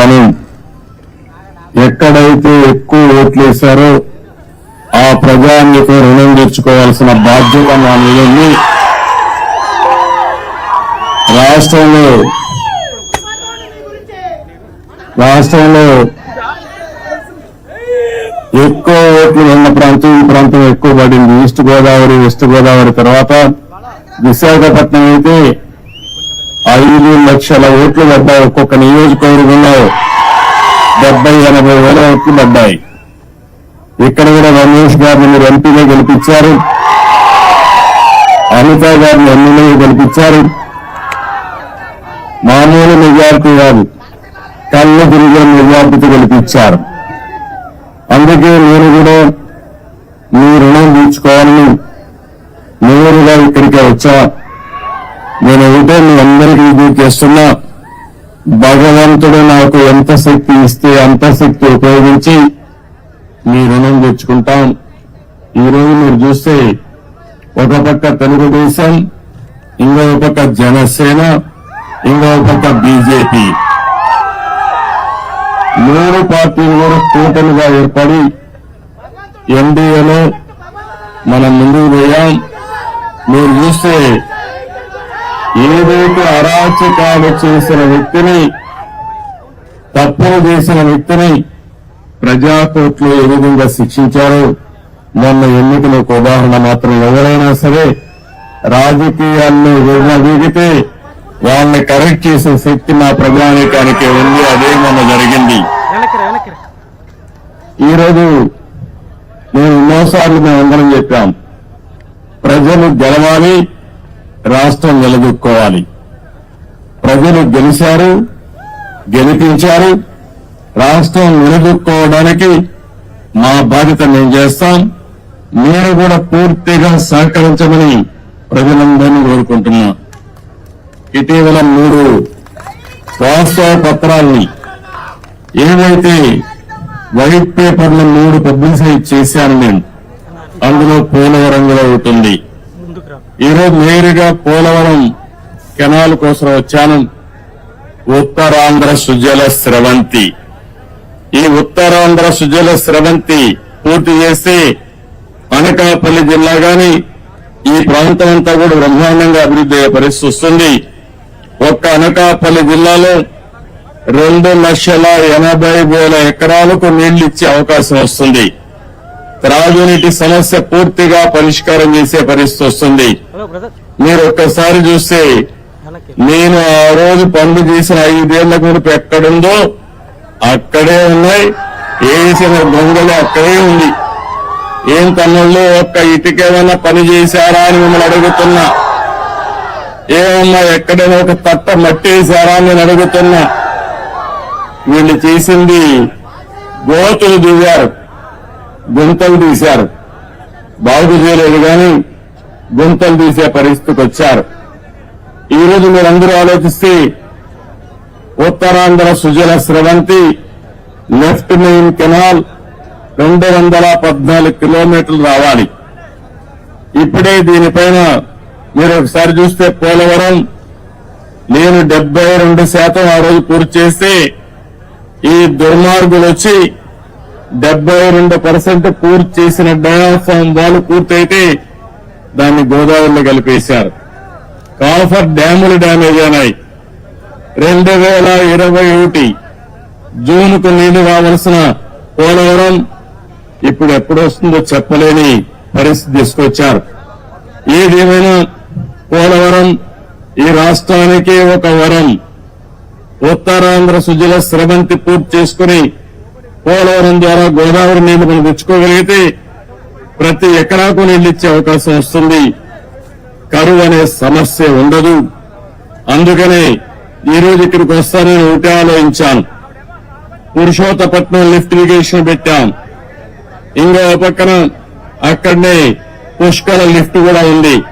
ఆలోచించాను ఎక్కడైతే ఎక్కువ ఓట్లు వేశారో ఆ ప్రజానికి రుణం తెచ్చుకోవాల్సిన బాధ్యత నా మీద ఉంది. రాష్ట్రంలో రాష్ట్రంలో ఎక్కువ ఓట్లు ఉన్న ప్రాంతం ఈ ప్రాంతం ఎక్కువ పడింది. ఈస్ట్ గోదావరి వెస్ట్ గోదావరి తర్వాత విశాఖపట్నం అయితే ఐదు లక్షల ఓట్లు పడ్డాయి ఒక్కొక్క నియోజకవర్గంలో డెబ్బై ఎనభై వేల ఓట్లు పడ్డాయి ఇక్కడ కూడా రమేష్ గారిని మీరు ఎంపీగా గెలిపించారు. అనిత గారిని ఎమ్మెల్యేగా గెలిపించారు. మామూలు మెజార్టీ కాదు. కళ్ళు తిరిగే మెజార్టీతో గెలిపించారు. అందుకే నేను కూడా మీ రుణం తీర్చుకోవాలని నేరుగా ఇక్కడికే వచ్చా. నేను ఒకటే మీ అందరికీ ఇది చేస్తున్నా. భగవంతుడు నాకు ఎంత శక్తి ఇస్తే అంత శక్తి ఉపయోగించి మీ రుణం తెచ్చుకుంటాం. ఈ మీరు చూస్తే ఒక పక్క తెలుగుదేశం ఇంకో పక్క జనసేన ఇంకో పక్క బీజేపీ. మూడు పార్టీలు కూడా కూటమిగా ఏర్పడి ఎన్డీఏలో మనం ముందుకు పోయాం. మీరు చూస్తే ఏదైతే అరాచకాలు చేసిన వ్యక్తిని తప్పులు చేసిన వ్యక్తిని ప్రజాకోర్టులో ఏ విధంగా శిక్షించారో మొన్న ఎన్నికల ఒక ఉదాహరణ మాత్రం ఎవరైనా సరే రాజకీయాల్లో విడిగితే వాళ్ళని కరెక్ట్ చేసే శక్తి మా ప్రజానీకానికి ఉంది అదే మొన్న జరిగింది. ఈరోజు నేను ఎన్నోసార్లు మేము అందరం చెప్పాం. ప్రజలు గెలవాలి రాష్ట్రం నిలదొక్కోవాలి. ప్రజలు గెలిచారు గెలిపించారు. రాష్ట్రం నిలదొక్కోవడానికి మా బాధ్యత మేము చేస్తాం. మీరు కూడా పూర్తిగా సహకరించమని ప్రజలందరినీ కోరుకుంటున్నా. ఇటీవల మూడు వాస్తవ పత్రాల్ని ఏవైతే వైట్ పేపర్లు మూడు పబ్లిసైజ్ చేశాను నేను అందులో పోలవరం కూడా అవుతుంది ఈరోజు నేరుగా పోలవరం కెనాల్ కోసం వచ్చాను. ఉత్తరాంధ్ర సుజల స్రవంతి. ఈ ఉత్తరాంధ్ర సుజల స్రవంతి పూర్తి చేస్తే అనకాపల్లి జిల్లా గాని ఈ ప్రాంతం అంతా కూడా బ్రహ్మాండంగా అభివృద్ధి అయ్యే పరిస్థితి వస్తుంది. ఒక్క అనకాపల్లి జిల్లాలో రెండు లక్షల ఎనభై వేల ఎకరాలకు నీళ్ళు ఇచ్చే అవకాశం వస్తుంది. త్రాగునీటి సమస్య పూర్తిగా పరిష్కారం చేసే పరిస్థితి వస్తుంది. మీరు ఒక్కసారి చూస్తే నేను ఆ రోజు పనులు చేసిన ఐదేళ్ళ గురిపు ఎక్కడుందో అక్కడే ఉన్నాయి. వేసిన దొంగలు అక్కడే ఉంది. ఏం తమ్ముళ్ళు ఒక్క ఇటుకేమైనా పని చేశారా అని మిమ్మల్ని అడుగుతున్నా. ఏమన్నా ఎక్కడైనా ఒక తట్ట మట్టి వేశారా అని నేను అడుగుతున్నా. వీళ్ళు చేసింది గోతులు దిగారు గుంతలు తీశారు. బాగు చేయలేదు కానీ గుంతలు తీసే పరిస్థితికి వచ్చారు. ఈ రోజు మీరందరూ ఆలోచిస్తే Uttarandhra Sujala Sravanthi left main canal రెండు వందల పద్నాలుగు కిలోమీటర్లు రావాలి. ఇప్పుడే దీనిపైన మీరు ఒకసారి చూస్తే పోలవరం నేను డెబ్బై రెండు శాతం ఆ రోజు పూర్తి చేస్తే ఈ దుర్మార్గులు వచ్చి డెబ్బై రెండు పర్సెంట్ పూర్తి చేసిన డయాఫామ్ వాళ్ళు పూర్తయితే దాన్ని గోదావరిలో కలిపేశారు. కాల్ఫర్ డ్యాములు డ్యామేజ్ అయినాయి. రెండు వేల ఇరవై ఒకటి జూన్కు నీళ్ళు రావాల్సిన పోలవరం ఇప్పుడు ఎప్పుడు వస్తుందో చెప్పలేని పరిస్థితి తీసుకొచ్చారు. ఏదేమైనా పోలవరం ఈ రాష్ట్రానికి ఒక వరం. ఉత్తరాంధ్ర సుజల స్రవంతి పూర్తి చేసుకుని పోలవరం ద్వారా గోదావరి నీళ్ళు మనం తెచ్చుకోగలిగితే ప్రతి ఎకరాకు నీళ్ళు ఇచ్చే అవకాశం వస్తుంది. కరువు అనే సమస్య ఉండదు. అందుకనే ఈ రోజు ఇక్కడికి వస్తానని ఒకటే ఆలోచించాను. పురుషోత్తపట్నం లిఫ్ట్ ఇరిగేషన్ పెట్టాం. ఇంకో పక్కన అక్కడనే పుష్కల లిఫ్ట్ కూడా ఉంది.